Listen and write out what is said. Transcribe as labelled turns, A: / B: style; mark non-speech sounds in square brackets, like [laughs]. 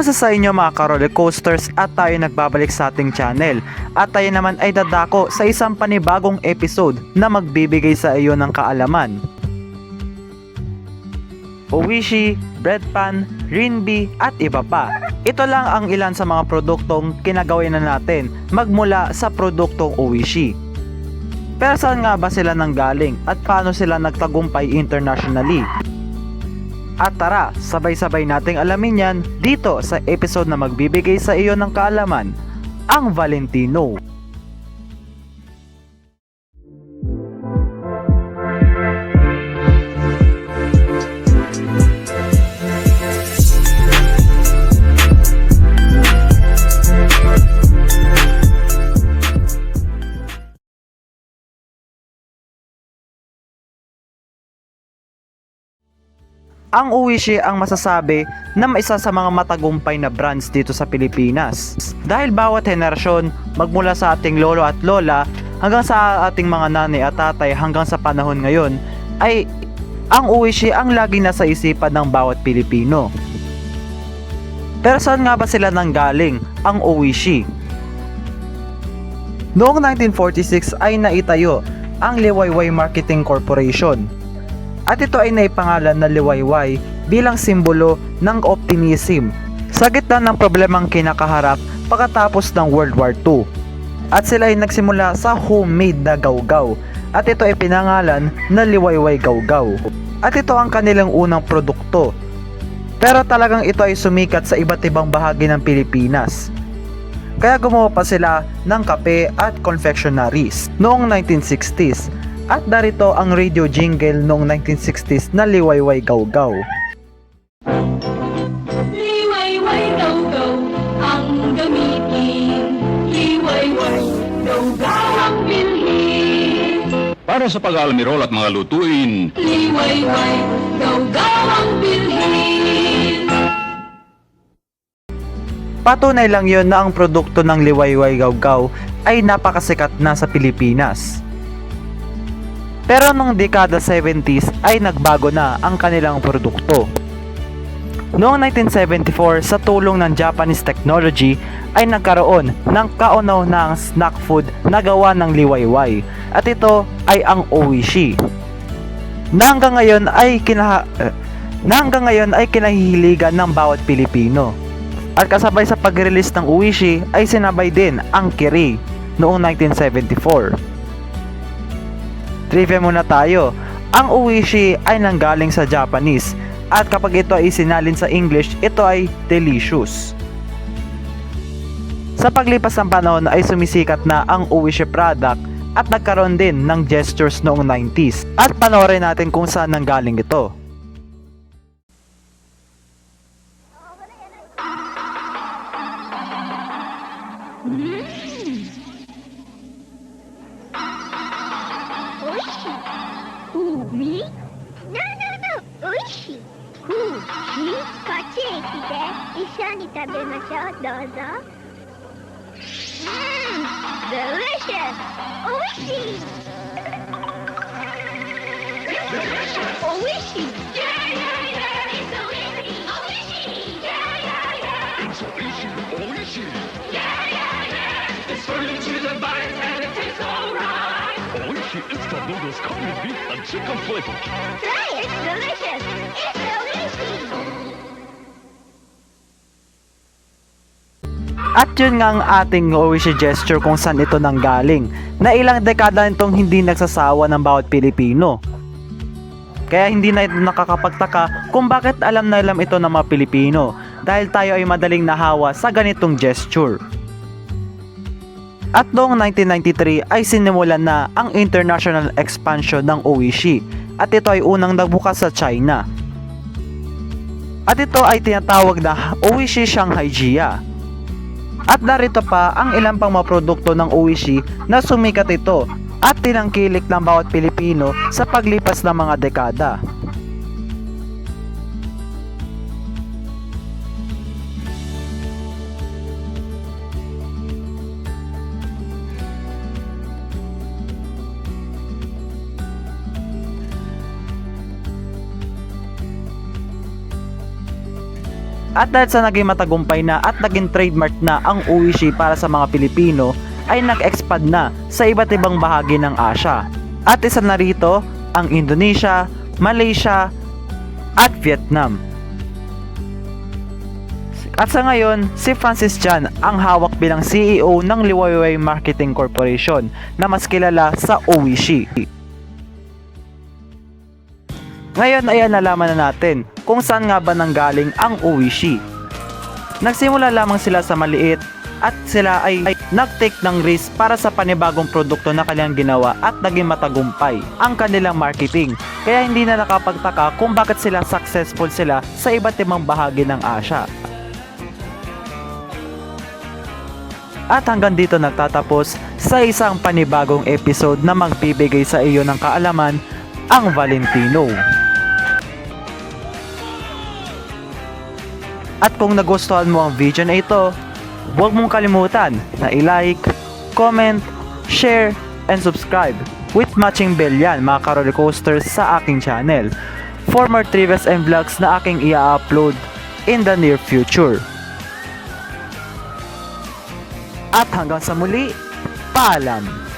A: Kumusta sa inyo mga ka-roller coasters at tayo nagbabalik sa ating channel at tayo naman ay dadako sa isang panibagong episode na magbibigay sa iyo ng kaalaman. Owishi, bread pan, rinbi at iba pa. Ito lang ang ilan sa mga produktong kinagawin na natin magmula sa produktong Owishi. Pero saan nga ba sila nanggaling at paano sila nagtagumpay internationally? At tara, sabay-sabay nating alamin yan dito sa episode na magbibigay sa iyo ng kaalaman, ang Valentino. Ang Uwishi ang masasabi na isa sa mga matagumpay na brands dito sa Pilipinas. Dahil bawat henerasyon, magmula sa ating lolo at lola hanggang sa ating mga nanay at tatay hanggang sa panahon ngayon, ay ang Uwishi ang laging nasa isipan ng bawat Pilipino. Pero saan nga ba sila nanggaling, ang Uwishi? Noong 1946 ay naitayo ang Liwayway Marketing Corporation at ito ay naipangalan na Liwayway bilang simbolo ng optimism sa gitna ng problemang kinakaharap pagkatapos ng World War II. At sila ay nagsimula sa homemade na gawgaw at ito ay pinangalan na Liwayway Gawgaw. At ito ang kanilang unang produkto. Pero talagang ito ay sumikat sa iba't ibang bahagi ng Pilipinas. Kaya gumawa pa sila ng kape at confectionaries noong 1960s at darito ang radio jingle noong 1960s na Liwayway Gawgaw.
B: Liwayway daw ang gamitin. Liwayway daw ang bilhin.
C: Para sa pag-almirol at mga lutuin,
B: Liwayway daw ang bilhin.
A: Patunay lang yon na ang produkto ng Liwayway Gawgaw ay napakasikat na sa Pilipinas. Pero nung dekada 70s ay nagbago na ang kanilang produkto. Noong 1974 sa tulong ng Japanese technology ay nagkaroon ng kaunaw-ng snack food na gawa ng liwayway at ito ay ang oishi. Na hanggang ngayon ay kinaha eh, na hanggang ngayon ay kinahihiligan ng bawat Pilipino. At kasabay sa pag-release ng Uishi ay sinabay din ang Kiri noong 1974. Trivia muna tayo. Ang Uishi ay nanggaling sa Japanese at kapag ito ay isinalin sa English, ito ay delicious. Sa paglipas ng panahon ay sumisikat na ang Uishi product at nagkaroon din ng gestures noong 90s. At panoorin natin kung saan nanggaling ito.
D: Oishi. Me? No, no, no. Uishi. Tabemashou, dozo. Mmm. Delicious.
B: Uishi.
C: Delicious. [laughs] Instant noodles with beef and chicken flavor.
D: Try it. It's delicious. It's Oishi.
A: At yun nga ang ating Oishi gesture kung saan ito nanggaling na ilang dekada nitong hindi nagsasawa ng bawat Pilipino. Kaya hindi na ito nakakapagtaka kung bakit alam na alam ito ng mga Pilipino dahil tayo ay madaling nahawa sa ganitong gesture. At noong 1993 ay sinimulan na ang international expansion ng Oishi at ito ay unang nagbukas sa China. At ito ay tinatawag na Oishi Shanghai Jia. At narito pa ang ilang pang mga produkto ng Oishi na sumikat ito at tinangkilik ng bawat Pilipino sa paglipas ng mga dekada. At dahil sa naging matagumpay na at naging trademark na ang Uishi para sa mga Pilipino, ay nag-expand na sa iba't ibang bahagi ng Asia. At isa na rito ang Indonesia, Malaysia, at Vietnam. At sa ngayon, si Francis Chan ang hawak bilang CEO ng Liwayway Marketing Corporation na mas kilala sa Oishi. Ngayon ay nalaman na natin kung saan nga ba nanggaling ang Oishi. Nagsimula lamang sila sa maliit at sila ay, ay nag-take ng risk para sa panibagong produkto na kanilang ginawa at naging matagumpay ang kanilang marketing. Kaya hindi na nakapagtaka kung bakit sila successful sila sa iba't ibang bahagi ng Asia. At hanggang dito nagtatapos sa isang panibagong episode na magbibigay sa iyo ng kaalaman ang Valentino. At kung nagustuhan mo ang video na ito, huwag mong kalimutan na i-like, comment, share, and subscribe with matching bell yan mga ka coasters sa aking channel for more trivias and vlogs na aking i-upload in the near future. At hanggang sa muli, paalam!